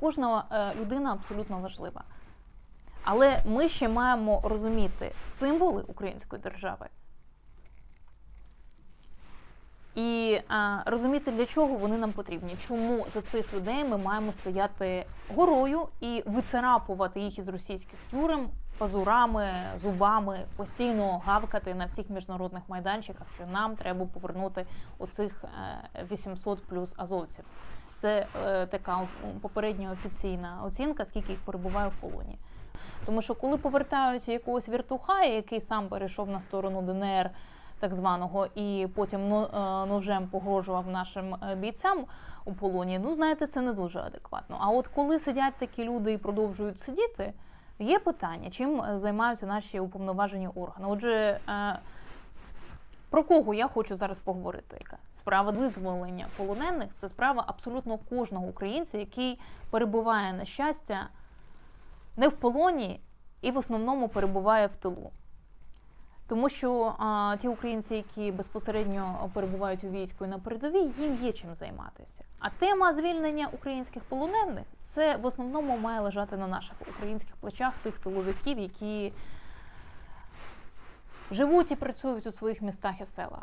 Кожна е, людина абсолютно важлива. Але ми ще маємо розуміти символи української держави і а, розуміти, для чого вони нам потрібні, чому за цих людей ми маємо стояти горою і вицарапувати їх із російських тюрем пазурами, зубами, постійно гавкати на всіх міжнародних майданчиках, що нам треба повернути оцих е, 800 плюс азовців. Це е, така попередня офіційна оцінка, скільки їх перебуває в полоні. Тому що коли повертають якогось віртухая, який сам перейшов на сторону ДНР, так званого, і потім е, ножем погрожував нашим е, бійцям у полоні, ну знаєте, це не дуже адекватно. А от коли сидять такі люди і продовжують сидіти, є питання, чим е, займаються наші уповноважені органи. Отже, про кого я хочу зараз поговорити? Справа визволення полонених це справа абсолютно кожного українця, який перебуває на щастя не в полоні і в основному перебуває в тилу. Тому що а, ті українці, які безпосередньо перебувають у війську і на передовій, їм є чим займатися. А тема звільнення українських полонених це в основному має лежати на наших українських плечах тих тиловиків, які живуть і працюють у своїх містах і селах.